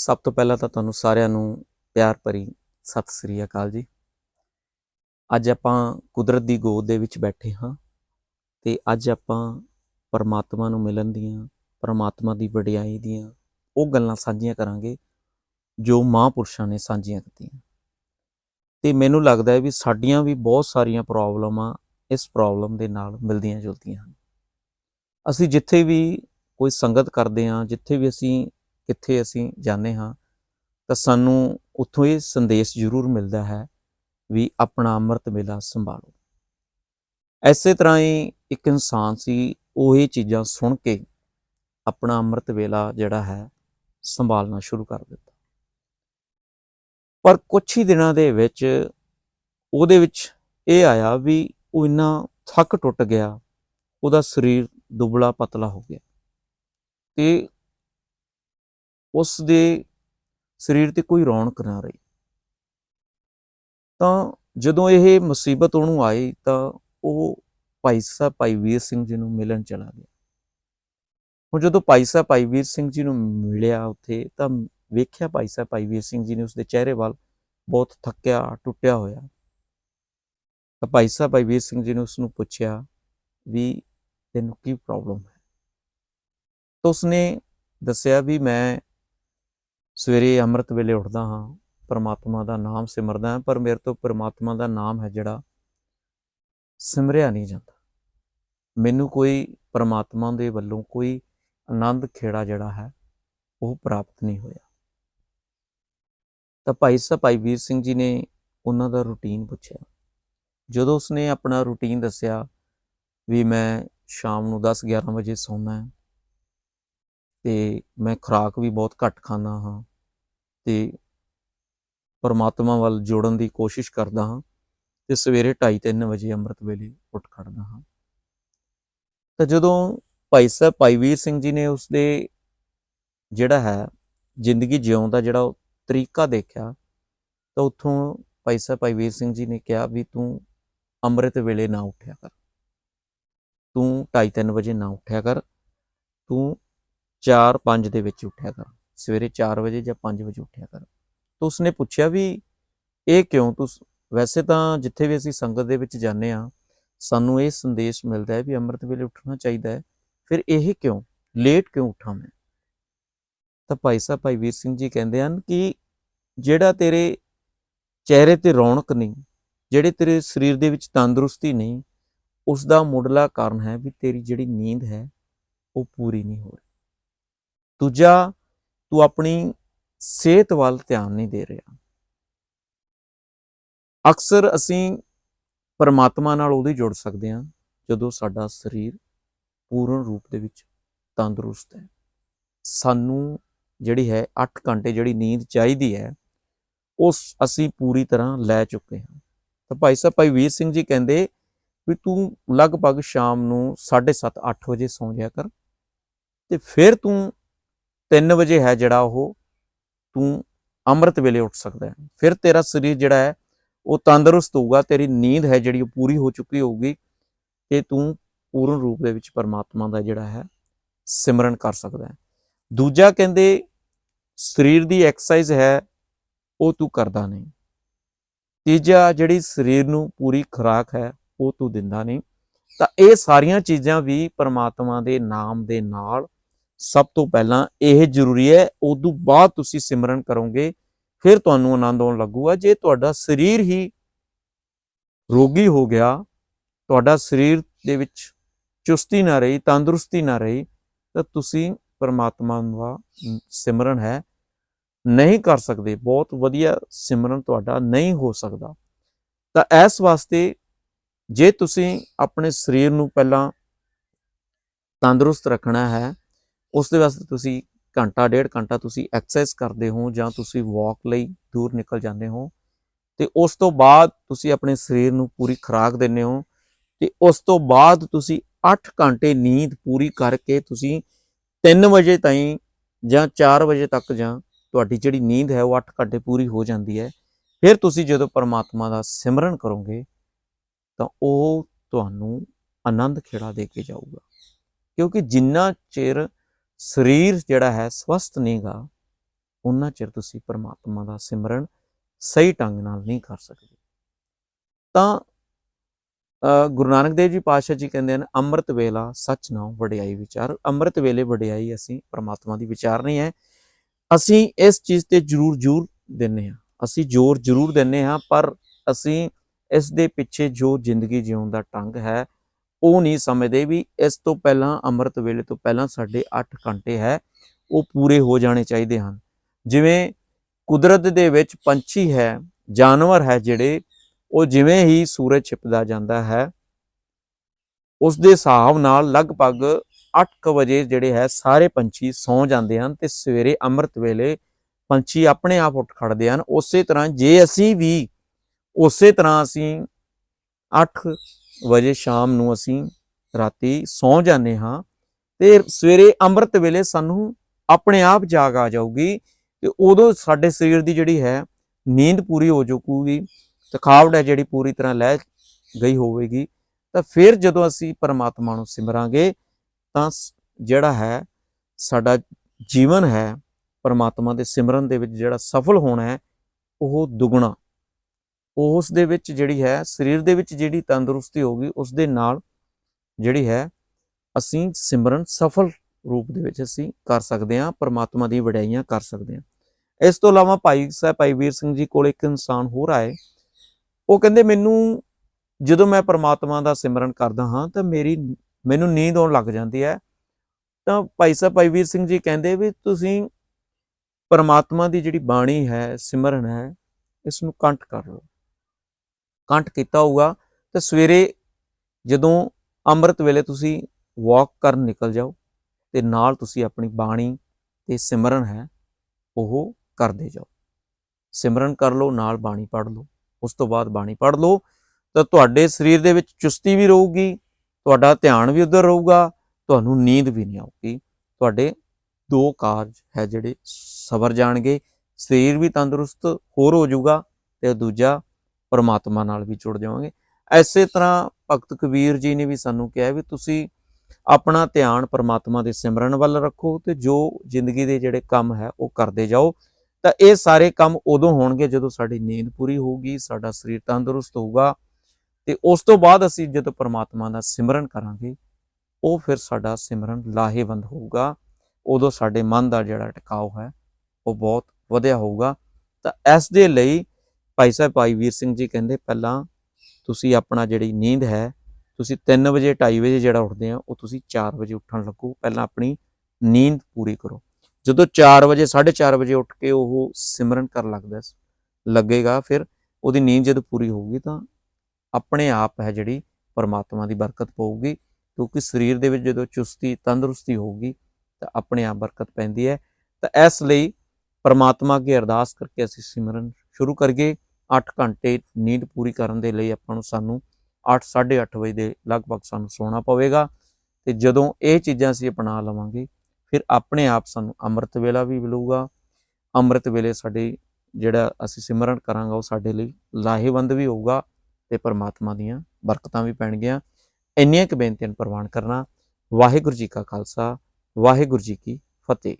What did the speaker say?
ਸਭ ਤੋਂ ਪਹਿਲਾਂ ਤਾਂ ਤੁਹਾਨੂੰ ਸਾਰਿਆਂ ਨੂੰ ਪਿਆਰ ਭਰੀ ਸਤਿ ਸ੍ਰੀ ਅਕਾਲ ਜੀ। ਅੱਜ ਆਪਾਂ ਕੁਦਰਤ ਦੀ ਗੋਦ ਦੇ ਵਿੱਚ ਬੈਠੇ ਹਾਂ ਤੇ ਅੱਜ ਆਪਾਂ ਪਰਮਾਤਮਾ ਨੂੰ ਮਿਲਣ ਦੀਆਂ, ਪਰਮਾਤਮਾ ਦੀ ਵਡਿਆਈ ਦੀਆਂ ਉਹ ਗੱਲਾਂ ਸਾਂਝੀਆਂ ਕਰਾਂਗੇ ਜੋ ਮਹਾਂਪੁਰਸ਼ਾਂ ਨੇ ਸਾਂਝੀਆਂ ਕੀਤੀਆਂ। ਤੇ ਮੈਨੂੰ ਲੱਗਦਾ ਹੈ ਵੀ ਸਾਡੀਆਂ ਵੀ ਬਹੁਤ ਸਾਰੀਆਂ ਪ੍ਰੋਬਲਮਾਂ ਇਸ ਪ੍ਰੋਬਲਮ ਦੇ ਨਾਲ ਮਿਲਦੀਆਂ ਜੁਲਦੀਆਂ ਹਨ। ਅਸੀਂ ਜਿੱਥੇ ਵੀ ਕੋਈ ਸੰਗਤ ਕਰਦੇ ਹਾਂ, ਜਿੱਥੇ ਵੀ ਅਸੀਂ ਕਿੱਥੇ ਅਸੀਂ ਜਾਂਦੇ ਹਾਂ, ਤਾਂ ਸਾਨੂੰ ਉੱਥੋਂ ਇਹ ਸੰਦੇਸ਼ ਜ਼ਰੂਰ ਮਿਲਦਾ ਹੈ ਵੀ ਆਪਣਾ ਅੰਮ੍ਰਿਤ ਵੇਲਾ ਸੰਭਾਲੋ। ਐਸੇ ਤਰ੍ਹਾਂ ਹੀ ਇੱਕ ਇਨਸਾਨ ਸੀ, ਉਹ ਇਹ ਚੀਜ਼ਾਂ ਸੁਣ ਕੇ ਆਪਣਾ ਅੰਮ੍ਰਿਤ ਵੇਲਾ ਜਿਹੜਾ ਹੈ ਸੰਭਾਲਣਾ ਸ਼ੁਰੂ ਕਰ ਦਿੱਤਾ। ਪਰ ਕੁਝ ਹੀ ਦਿਨਾਂ ਦੇ ਵਿੱਚ ਉਹਦੇ ਵਿੱਚ ਇਹ ਆਇਆ ਵੀ ਉਹ ਇੰਨਾ ਥੱਕ ਟੁੱਟ ਗਿਆ, ਉਹਦਾ ਸਰੀਰ ਦੁਬਲਾ ਪਤਲਾ ਹੋ ਗਿਆ। ਤੇ ਉਸ ਦੇ ਸਰੀਰ ਤੇ ਕੋਈ ਰੌਣਕ ਨਾ ਰਹੀ। ਤਾਂ ਜਦੋਂ ਇਹ ਮੁਸੀਬਤ ਉਹਨੂੰ ਆਈ ਤਾਂ ਉਹ ਭਾਈ ਸਾਹਿਬ ਭਾਈ ਵੀਰ ਸਿੰਘ ਜੀ ਨੂੰ ਮਿਲਣ ਚਲਾ ਗਿਆ। ਹੁਣ ਜਦੋਂ ਭਾਈ ਸਾਹਿਬ ਭਾਈ ਵੀਰ ਸਿੰਘ ਜੀ ਨੂੰ ਮਿਲਿਆ ਉੱਥੇ ਤਾਂ ਵੇਖਿਆ ਭਾਈ ਸਾਹਿਬ ਭਾਈ ਵੀਰ ਸਿੰਘ ਜੀ ਨੇ ਉਸਦੇ ਚਿਹਰੇ ਵੱਲ ਬਹੁਤ ਥੱਕਿਆ, ਟੁੱਟਿਆ ਹੋਇਆ। ਤਾਂ ਭਾਈ ਸਾਹਿਬ ਭਾਈ ਵੀਰ ਸਿੰਘ ਜੀ ਨੇ ਉਸ ਨੂੰ ਪੁੱਛਿਆ ਵੀ ਤੈਨੂੰ ਕੀ ਪ੍ਰੋਬਲਮ ਹੈ? ਤਾਂ ਉਸਨੇ ਦੱਸਿਆ ਵੀ ਮੈਂ ਸਵੇਰੇ ਅੰਮ੍ਰਿਤ ਵੇਲੇ ਉੱਠਦਾ ਹਾਂ, ਪਰਮਾਤਮਾ ਦਾ ਨਾਮ ਸਿਮਰਦਾ ਹਾਂ, ਪਰ ਮੇਰੇ ਤੋਂ ਪਰਮਾਤਮਾ ਦਾ ਨਾਮ ਹੈ ਜਿਹੜਾ ਸਿਮਰਿਆ ਨਹੀਂ ਜਾਂਦਾ। ਮੈਨੂੰ ਕੋਈ ਪਰਮਾਤਮਾ ਦੇ ਵੱਲੋਂ ਕੋਈ ਆਨੰਦ ਖੇੜਾ ਜਿਹੜਾ ਹੈ, ਉਹ ਪ੍ਰਾਪਤ ਨਹੀਂ ਹੋਇਆ। ਤਾਂ ਭਾਈ ਸਾਹਿਬ, ਭਾਈ ਵੀਰ ਸਿੰਘ ਜੀ ਨੇ ਉਹਨਾਂ ਦਾ ਰੁਟੀਨ ਪੁੱਛਿਆ। ਜਦੋਂ ਉਸਨੇ ਆਪਣਾ ਰੁਟੀਨ ਦੱਸਿਆ ਵੀ ਮੈਂ ਸ਼ਾਮ ਨੂੰ 10 11 ਵਜੇ ਸੌਂਦਾ ਹਾਂ ਤੇ ਮੈਂ ਖੁਰਾਕ ਵੀ ਬਹੁਤ ਘੱਟ ਖਾਂਦਾ ਹਾਂ ਤੇ ਪਰਮਾਤਮਾ ਵੱਲ ਜੋੜਨ ਦੀ ਕੋਸ਼ਿਸ਼ ਕਰਦਾ ਹਾਂ ਤੇ ਸਵੇਰੇ 2:30 ਵਜੇ ਅੰਮ੍ਰਿਤ ਵੇਲੇ ਉੱਠ ਖੜਦਾ ਹਾਂ। ਤਾਂ ਜਦੋਂ ਭਾਈ ਸਾਹਿਬ, ਭਾਈ ਵੀਰ ਸਿੰਘ ਜੀ ਨੇ ਉਸਦੇ ਜਿਹੜਾ ਹੈ, ਜ਼ਿੰਦਗੀ ਜਿਉਣ ਦਾ ਜਿਹੜਾ ਉਹ ਤਰੀਕਾ ਦੇਖਿਆ, ਤਾਂ ਉੱਥੋਂ ਭਾਈ ਸਾਹਿਬ, ਭਾਈ ਵੀਰ ਸਿੰਘ ਜੀ ਨੇ ਕਿਹਾ ਵੀ ਤੂੰ ਅੰਮ੍ਰਿਤ ਵੇਲੇ ਨਾ ਉੱਠਿਆ ਕਰ। ਤੂੰ 2:30 ਵਜੇ ਨਾ ਉੱਠਿਆ ਕਰ। ਤੂੰ 4-5 ਦੇ ਵਿੱਚ ਉੱਠਿਆ ਕਰ। ਸਵੇਰੇ 4 ਵਜੇ ਜਾਂ 5 ਵਜੇ ਉੱਠਿਆ ਕਰ। ਤਾਂ ਉਸਨੇ ਪੁੱਛਿਆ ਵੀ, ਇਹ ਕਿਉਂ ਤੂੰ ਵੈਸੇ ਤਾਂ ਜਿੱਥੇ ਵੀ ਅਸੀਂ ਸੰਗਤ ਦੇ ਵਿੱਚ ਜਾਂਦੇ ਆ ਸਾਨੂੰ ਇਹ ਸੰਦੇਸ਼ ਮਿਲਦਾ ਹੈ ਵੀ ਅੰਮ੍ਰਿਤ ਵੇਲੇ ਉੱਠਣਾ ਚਾਹੀਦਾ ਹੈ। ਫਿਰ ਇਹ ਕਿਉਂ? ਲੇਟ ਕਿਉਂ ਉੱਠਾਂ ਮੈਂ? ਤਾਂ ਭਾਈ ਸਾਹਿਬ, ਭਾਈ ਵੀਰ ਸਿੰਘ ਜੀ ਕਹਿੰਦੇ ਹਨ ਕਿ ਜਿਹੜਾ ਤੇਰੇ ਚਿਹਰੇ ਤੇ ਰੌਣਕ ਨਹੀਂ, ਜਿਹੜੇ ਤੇਰੇ ਸਰੀਰ ਦੇ ਵਿੱਚ ਤੰਦਰੁਸਤੀ ਨਹੀਂ ਉਸ ਦਾ ਮੁੱਢਲਾ ਕਾਰਨ ਹੈ ਵੀ ਤੇਰੀ ਜਿਹੜੀ ਨੀਂਦ ਹੈ, ਉਹ ਪੂਰੀ ਨਹੀਂ ਹੋ ਰਹੀ। ਦੂਜਾ ਤੂੰ ਆਪਣੀ ਸਿਹਤ ਵੱਲ ਧਿਆਨ ਨਹੀਂ ਦੇ ਰਿਹਾ। ਅਕਸਰ ਅਸੀਂ ਪਰਮਾਤਮਾ ਨਾਲ ਉਹਦੀ ਜੁੜ ਸਕਦੇ ਹਾਂ ਜਦੋਂ ਸਾਡਾ ਸਰੀਰ ਪੂਰਨ ਰੂਪ ਦੇ ਵਿੱਚ ਤੰਦਰੁਸਤ ਹੈ। ਸਾਨੂੰ ਜਿਹੜੀ ਹੈ 8 ਘੰਟੇ ਜਿਹੜੀ ਨੀਂਦ ਚਾਹੀਦੀ ਹੈ, ਉਸ ਅਸੀਂ ਪੂਰੀ ਤਰ੍ਹਾਂ ਲੈ ਚੁੱਕੇ ਹਾਂ। ਤਾਂ ਭਾਈ ਸਾਹਿਬ, ਭਾਈ ਵੀਰ ਸਿੰਘ ਜੀ ਕਹਿੰਦੇ ਵੀ ਤੂੰ ਲਗਭਗ ਸ਼ਾਮ ਨੂੰ 7:30 8 ਵਜੇ ਸੌਂ ਜਾ ਕਰ ਤੇ ਫਿਰ ਤੂੰ 3 ਵਜੇ ਹੈ ਜਿਹੜਾ ਉਹ, ਤੂੰ ਅੰਮ੍ਰਿਤ ਵੇਲੇ ਉੱਠ ਸਕਦਾ ਹੈ। ਫਿਰ ਤੇਰਾ ਸਰੀਰ ਜਿਹੜਾ ਹੈ, ਉਹ ਤੰਦਰੁਸਤ ਹੋਊਗਾ, ਤੇਰੀ ਨੀਂਦ ਹੈ ਜਿਹੜੀ ਉਹ ਪੂਰੀ ਹੋ ਚੁੱਕੀ ਹੋਊਗੀ ਤੇ ਤੂੰ ਪੂਰਨ ਰੂਪ ਦੇ ਵਿੱਚ ਪਰਮਾਤਮਾ ਦਾ ਜਿਹੜਾ ਹੈ, ਸਿਮਰਨ ਕਰ ਸਕਦਾ ਹੈ। ਦੂਜਾ ਕਹਿੰਦੇ, ਸਰੀਰ ਦੀ ਐਕਸਰਸਾਈਜ਼ ਹੈ, ਉਹ ਤੂੰ ਕਰਦਾ ਨਹੀਂ। ਤੀਜਾ ਜਿਹੜੀ ਸਰੀਰ ਨੂੰ ਪੂਰੀ ਖੁਰਾਕ ਹੈ, ਉਹ ਤੂੰ ਦਿੰਦਾ ਨਹੀਂ। ਤਾਂ ਇਹ ਸਾਰੀਆਂ ਚੀਜ਼ਾਂ ਵੀ ਪਰਮਾਤਮਾ ਦੇ ਨਾਮ ਦੇ ਨਾਲ ਸਭ ਤੋਂ ਪਹਿਲਾਂ ਇਹ ਜ਼ਰੂਰੀ ਹੈ, ਉਦੋਂ ਬਾਅਦ ਤੁਸੀਂ ਸਿਮਰਨ ਕਰੋਗੇ, ਫਿਰ ਤੁਹਾਨੂੰ ਆਨੰਦ ਆਉਣ ਲੱਗੂਗਾ। ਜੇ ਤੁਹਾਡਾ ਸਰੀਰ ਹੀ ਰੋਗੀ ਹੋ ਗਿਆ, ਤੁਹਾਡਾ ਸਰੀਰ ਦੇ ਵਿੱਚ ਚੁਸਤੀ ਨਾ ਰਹੀ, ਤੰਦਰੁਸਤੀ ਨਾ ਰਹੀ, ਤਾਂ ਤੁਸੀਂ ਪਰਮਾਤਮਾ ਦਾ ਸਿਮਰਨ ਹੈ, ਨਹੀਂ ਕਰ ਸਕਦੇ। ਬਹੁਤ ਵਧੀਆ ਸਿਮਰਨ ਤੁਹਾਡਾ ਨਹੀਂ ਹੋ ਸਕਦਾ। ਤਾਂ ਇਸ ਵਾਸਤੇ ਜੇ ਤੁਸੀਂ ਆਪਣੇ ਸਰੀਰ ਨੂੰ ਪਹਿਲਾਂ ਤੰਦਰੁਸਤ ਰੱਖਣਾ ਹੈ ਉਸ ਦੇ ਵਾਸਤੇ ਤੁਸੀਂ ਘੰਟਾ, ਡੇਢ ਘੰਟਾ ਤੁਸੀਂ ਐਕਸਰਸਾਈਜ਼ ਕਰਦੇ ਹੋ ਜਾਂ ਤੁਸੀਂ ਵਾਕ ਲਈ ਦੂਰ ਨਿਕਲ ਜਾਂਦੇ ਹੋ ਤੇ ਉਸ ਤੋਂ ਬਾਅਦ ਤੁਸੀਂ ਆਪਣੇ ਸਰੀਰ ਨੂੰ ਪੂਰੀ ਖੁਰਾਕ ਦਿੰਦੇ ਹੋ ਤੇ ਉਸ ਤੋਂ ਬਾਅਦ ਤੁਸੀਂ 8 ਘੰਟੇ ਨੀਂਦ ਪੂਰੀ ਕਰਕੇ ਤੁਸੀਂ 3 ਵਜੇ ਤਾਈਂ ਜਾਂ 4 ਵਜੇ ਤੱਕ ਜਾਂ ਤੁਹਾਡੀ ਜਿਹੜੀ ਨੀਂਦ ਹੈ ਉਹ 8 ਘੰਟੇ ਪੂਰੀ ਹੋ ਜਾਂਦੀ ਹੈ। ਫਿਰ ਤੁਸੀਂ ਜਦੋਂ ਪਰਮਾਤਮਾ ਦਾ ਸਿਮਰਨ ਕਰੋਗੇ ਤਾਂ ਉਹ ਤੁਹਾਨੂੰ ਆਨੰਦ ਖੇੜਾ ਦੇ ਕੇ ਜਾਊਗਾ। ਕਿਉਂਕਿ ਜਿੰਨਾ ਚਿਰ ਸਰੀਰ ਜਿਹੜਾ ਹੈ ਸਵਸਥ ਨਹੀਂਗਾ ਉਹਨਾਂ ਚਿਰ ਤੁਸੀਂ ਪਰਮਾਤਮਾ ਦਾ ਸਿਮਰਨ ਸਹੀ ਢੰਗ ਨਾਲ ਨਹੀਂ ਕਰ ਸਕਦੇ। ਤਾਂ ਗੁਰੂ ਨਾਨਕ ਦੇਵ ਜੀ ਪਾਤਸ਼ਾਹ ਜੀ ਕਹਿੰਦੇ ਹਨ, ਅੰਮ੍ਰਿਤ ਵੇਲਾ ਸੱਚ ਨਾਮ ਵਡਿਆਈ ਵਿਚਾਰ। ਅੰਮ੍ਰਿਤ ਵੇਲੇ ਵਡਿਆਈ ਅਸੀਂ ਪਰਮਾਤਮਾ ਦੀ ਵਿਚਾਰ ਨਹੀਂ ਹੈ। ਅਸੀਂ ਇਸ ਚੀਜ਼ ਤੇ ਜ਼ਰੂਰ ਜ਼ੋਰ ਦਿੰਨੇ ਹਾਂ। ਅਸੀਂ ਜ਼ੋਰ ਜ਼ਰੂਰ ਦਿੰਨੇ ਹਾਂ, ਪਰ ਅਸੀਂ ਇਸ ਦੇ ਪਿੱਛੇ ਜੋ ਜ਼ਿੰਦਗੀ ਜਿਉਣ ਦਾ ਢੰਗ ਹੈ ਉਹ ਨਹੀਂ ਸਮਝਦੇ ਵੀ ਇਸ ਤੋਂ ਪਹਿਲਾਂ, ਅੰਮ੍ਰਿਤ ਵੇਲੇ ਤੋਂ ਪਹਿਲਾਂ ਸਾਡੇ 8 ਘੰਟੇ ਹੈ, ਉਹ ਪੂਰੇ ਹੋ ਜਾਣੇ ਚਾਹੀਦੇ ਹਨ। ਜਿਵੇਂ ਕੁਦਰਤ ਦੇ ਵਿੱਚ ਪੰਛੀ ਹੈ, ਜਾਨਵਰ ਹੈ ਜਿਹੜੇ, ਉਹ ਜਿਵੇਂ ਹੀ ਸੂਰਜ ਛਿਪਦਾ ਜਾਂਦਾ ਹੈ, ਉਸ ਦੇ ਹਿਸਾਬ ਨਾਲ ਲਗਭਗ 8 ਵਜੇ ਜਿਹੜੇ ਹੈ, ਸਾਰੇ ਪੰਛੀ ਸੌਂ ਜਾਂਦੇ ਹਨ ਤੇ ਸਵੇਰੇ ਅੰਮ੍ਰਿਤ ਵੇਲੇ ਪੰਛੀ ਆਪਣੇ ਆਪ ਉੱਠ ਖੜਦੇ ਹਨ। ਉਸੇ ਤਰ੍ਹਾਂ ਜੇ ਅਸੀਂ ਵੀ, ਉਸੇ ਤਰ੍ਹਾਂ ਅਸੀਂ 8 ਵਜੇ ਸ਼ਾਮ ਨੂੰ ਅਸੀਂ ਰਾਤੀ ਸੌਂ ਜਾਂਦੇ ਹਾਂ ਤੇ ਸਵੇਰੇ ਅੰਮ੍ਰਿਤ ਵੇਲੇ ਸਾਨੂੰ ਆਪਣੇ ਆਪ ਜਾਗ ਆ ਜਾਊਗੀ ਤੇ ਉਦੋਂ ਸਾਡੇ ਸਰੀਰ ਦੀ ਜਿਹੜੀ ਹੈ ਨੀਂਦ ਪੂਰੀ ਹੋ ਚੁੱਕੂਗੀ ਥਕਾਵਟ ਹੈ ਜਿਹੜੀ ਪੂਰੀ ਤਰ੍ਹਾਂ ਲੈ ਗਈ ਹੋਵੇਗੀ, ਤਾਂ ਫਿਰ ਜਦੋਂ ਅਸੀਂ ਪਰਮਾਤਮਾ ਨੂੰ ਸਿਮਰਾਂਗੇ ਤਾਂ ਜਿਹੜਾ ਹੈ ਸਾਡਾ ਜੀਵਨ ਹੈ ਪਰਮਾਤਮਾ ਦੇ ਸਿਮਰਨ ਦੇ ਵਿੱਚ ਜਿਹੜਾ ਸਫਲ ਹੋਣਾ ਹੈ ਉਹ ਦੁੱਗਣਾ ਉਸ ਦੇ ਵਿੱਚ ਜਿਹੜੀ ਹੈ, ਸਰੀਰ ਦੇ ਵਿੱਚ ਜਿਹੜੀ ਤੰਦਰੁਸਤੀ ਹੋਗੀ ਉਸ ਦੇ ਨਾਲ ਜਿਹੜੀ ਹੈ, ਅਸੀਂ ਸਿਮਰਨ ਸਫਲ ਰੂਪ ਦੇ ਵਿੱਚ ਅਸੀਂ ਕਰ ਸਕਦੇ ਹਾਂ, ਪਰਮਾਤਮਾ ਦੀ ਵਡਿਆਈਆਂ ਕਰ ਸਕਦੇ ਹਾਂ। ਇਸ ਤੋਂ ਇਲਾਵਾ ਭਾਈ ਸਾਹਿਬ, ਭਾਈ ਵੀਰ ਸਿੰਘ ਜੀ ਕੋਲ ਇੱਕ ਇਨਸਾਨ ਹੋਰ ਆਏ। ਉਹ ਕਹਿੰਦੇ, ਮੈਨੂੰ ਜਦੋਂ ਮੈਂ ਪਰਮਾਤਮਾ ਦਾ ਸਿਮਰਨ ਕਰਦਾ ਹਾਂ, ਤਾਂ ਮੇਰੀ ਮੈਨੂੰ ਨੀਂਦ ਆਉਣ ਲੱਗ ਜਾਂਦੀ ਹੈ। ਤਾਂ ਭਾਈ ਸਾਹਿਬ, ਭਾਈ ਵੀਰ ਸਿੰਘ ਜੀ ਕਹਿੰਦੇ ਵੀ ਤੁਸੀਂ ਪਰਮਾਤਮਾ ਦੀ ਜਿਹੜੀ ਬਾਣੀ ਹੈ, ਸਿਮਰਨ ਹੈ, ਇਸ ਨੂੰ ਕੰਠ ਕਰ ਲਓ। ਕੰਠ ਕੀਤਾ ਹੋਊਗਾ, ਤੇ ਸਵੇਰੇ ਜਦੋਂ ਅੰਮ੍ਰਿਤ ਵੇਲੇ ਤੁਸੀਂ ਵਾਕ ਕਰਨ ਨਿਕਲ ਜਾਓ, ਤੇ ਨਾਲ ਤੁਸੀਂ ਆਪਣੀ ਬਾਣੀ ਤੇ ਸਿਮਰਨ ਹੈ, ਉਹ ਕਰਦੇ ਜਾਓ। ਸਿਮਰਨ ਕਰ ਲਓ, ਨਾਲ ਬਾਣੀ ਪੜ੍ਹ ਲਓ, ਉਸ ਤੋਂ ਬਾਅਦ ਬਾਣੀ ਪੜ੍ਹ ਲਓ, ਤਾਂ ਤੁਹਾਡੇ ਸਰੀਰ ਦੇ ਵਿੱਚ ਚੁਸਤੀ ਵੀ ਰਹੂਗੀ, ਤੁਹਾਡਾ ਧਿਆਨ ਵੀ ਉਧਰ ਰਹੂਗਾ, ਤੁਹਾਨੂੰ ਨੀਂਦ ਵੀ ਨਹੀਂ ਆਊਗੀ। ਤੁਹਾਡੇ ਦੋ ਕਾਰਜ ਹੈ ਜਿਹੜੇ ਸਵਰ ਜਾਣਗੇ, ਸਰੀਰ ਵੀ ਤੰਦਰੁਸਤ ਹੋਰ ਹੋ ਜਾਊਗਾ, ਤੇ ਦੂਜਾ ਪਰਮਾਤਮਾ ਨਾਲ ਵੀ ਜੁੜ ਜਾਵਾਂਗੇ। ਐਸੇ ਤਰ੍ਹਾਂ ਭਗਤ ਕਬੀਰ ਜੀ ਨੇ ਵੀ ਸਾਨੂੰ ਕਿਹਾ ਵੀ ਤੁਸੀਂ ਆਪਣਾ ਧਿਆਨ ਪਰਮਾਤਮਾ ਦੇ ਸਿਮਰਨ ਵੱਲ ਰੱਖੋ ਤੇ ਜੋ ਜ਼ਿੰਦਗੀ ਦੇ ਜਿਹੜੇ ਕੰਮ ਹੈ ਉਹ ਕਰਦੇ ਜਾਓ। ਤਾਂ ਇਹ ਸਾਰੇ ਕੰਮ ਉਦੋਂ ਹੋਣਗੇ ਜਦੋਂ ਸਾਡੀ ਨੀਂਦ ਪੂਰੀ ਹੋਊਗੀ, ਸਾਡਾ ਸਰੀਰ ਤੰਦਰੁਸਤ ਹੋਊਗਾ ਤੇ ਉਸ ਤੋਂ ਬਾਅਦ ਅਸੀਂ ਜਦੋਂ ਪਰਮਾਤਮਾ ਦਾ ਸਿਮਰਨ ਕਰਾਂਗੇ, ਉਹ ਫਿਰ ਸਾਡਾ ਸਿਮਰਨ ਲਾਹੇਵੰਦ ਹੋਊਗਾ। ਉਦੋਂ ਸਾਡੇ ਮਨ ਦਾ ਜਿਹੜਾ ਟਿਕਾਉ ਹੈ, ਉਹ ਬਹੁਤ ਵਧਿਆ ਹੋਊਗਾ। ਤਾਂ ਇਸ ਦੇ ਲਈ ਭਾਈ ਸਾਹਿਬ, ਭਾਈ ਵੀਰ ਸਿੰਘ ਜੀ ਕਹਿੰਦੇ ਪਹਿਲਾਂ ਤੁਸੀਂ ਆਪਣਾ ਜਿਹੜੀ ਨੀਂਦ ਹੈ, ਤੁਸੀਂ 3 ਵਜੇ 2:30 ਵਜੇ ਜਿਹੜਾ ਉੱਠਦੇ ਆ, ਉਹ ਤੁਸੀਂ 4 ਵਜੇ ਉੱਠਣ ਲੱਗੋ। ਪਹਿਲਾਂ ਆਪਣੀ ਨੀਂਦ ਪੂਰੀ ਕਰੋ। ਜਦੋਂ 4 ਵਜੇ 4:30 ਵਜੇ ਉੱਠ ਕੇ ਉਹ ਸਿਮਰਨ ਕਰਨ ਲੱਗਦਾ ਲੱਗੇਗਾ, ਫਿਰ ਉਹਦੀ ਨੀਂਦ ਜਦੋਂ ਪੂਰੀ ਹੋਊਗੀ ਤਾਂ ਆਪਣੇ ਆਪ ਹੈ ਜਿਹੜੀ ਪਰਮਾਤਮਾ ਦੀ ਬਰਕਤ ਪਊਗੀ, ਕਿਉਂਕਿ ਸਰੀਰ ਦੇ ਵਿੱਚ ਜਦੋਂ ਚੁਸਤੀ, ਤੰਦਰੁਸਤੀ ਹੋਊਗੀ ਤਾਂ ਆਪਣੇ ਆਪ ਬਰਕਤ ਪੈਂਦੀ ਹੈ। ਤਾਂ ਇਸ ਲਈ ਪਰਮਾਤਮਾ ਅੱਗੇ ਅਰਦਾਸ ਕਰਕੇ ਅਸੀਂ ਸਿਮਰਨ ਸ਼ੁਰੂ ਕਰੀਏ। 8 ਘੰਟੇ ਨੀਂਦ ਪੂਰੀ ਕਰਨ ਦੇ ਲਈ ਆਪਾਂ ਨੂੰ ਸਾਨੂੰ 8 8:30 ਵਜੇ ਦੇ ਲਗਭਗ ਸਾਨੂੰ ਸੌਣਾ ਪਵੇਗਾ ਤੇ ਜਦੋਂ ਇਹ ਚੀਜ਼ਾਂ ਅਸੀਂ ਅਪਣਾ ਲਵਾਂਗੇ, ਫਿਰ ਆਪਣੇ ਆਪ ਸਾਨੂੰ ਅੰਮ੍ਰਿਤ ਵੇਲਾ ਵੀ ਮਿਲੂਗਾ। ਅੰਮ੍ਰਿਤ ਵੇਲੇ ਸਾਡੇ ਜਿਹੜਾ ਅਸੀਂ ਸਿਮਰਨ ਕਰਾਂਗਾ ਉਹ ਸਾਡੇ ਲਈ ਲਾਹੇਵੰਦ ਵੀ ਹੋਊਗਾ ਤੇ ਪਰਮਾਤਮਾ ਦੀਆਂ ਬਰਕਤਾਂ ਵੀ ਪੈਣਗੀਆਂ। ਇੰਨੀਆਂ ਕੁ ਬੇਨਤੀਆਂ ਪ੍ਰਵਾਨ ਕਰਨਾ। ਵਾਹਿਗੁਰੂ ਜੀ ਕਾ ਖਾਲਸਾ, ਵਾਹਿਗੁਰੂ ਜੀ ਕੀ ਫਤਿਹ।